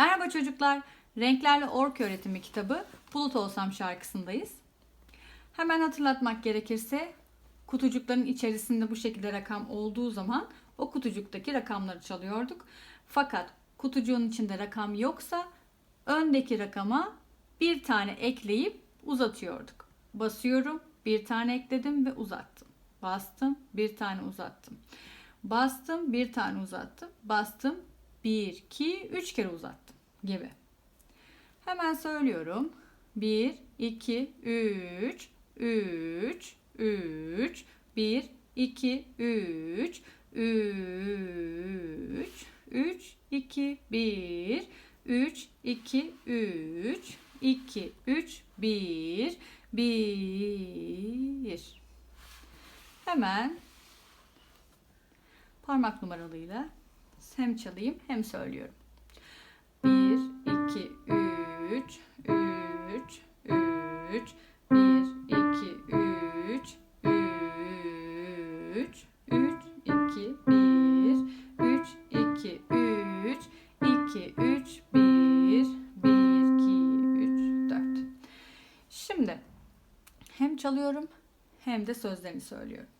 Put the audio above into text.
Merhaba çocuklar. Renklerle Ork Öğretimi kitabı Bulut Olsam şarkısındayız. Hemen hatırlatmak gerekirse kutucukların içerisinde bu şekilde rakam olduğu zaman o kutucuktaki rakamları çalıyorduk. Fakat kutucuğun içinde rakam yoksa öndeki rakama bir tane ekleyip uzatıyorduk. Basıyorum, bir tane ekledim ve uzattım. Bastım, bir tane uzattım. Bastım, bir tane uzattım. Bastım, 1, 2, 3 kere uzattım gibi. Hemen söylüyorum. 1, 2, 3, 3, 3, 1, 2, 3, 3, 3, 2, 1, 3, 2, 3, 2, 3, 1, 1. Hemen parmak numaralıyla hem çalayım hem söylüyorum. 1, 2, 3, 3, 3, 1, 2, 3, 3, 3, 2, 1, 3, 2, 3, 2, 3, 1, 1, 2, 3, 4. Şimdi hem çalıyorum hem de sözlerini söylüyorum.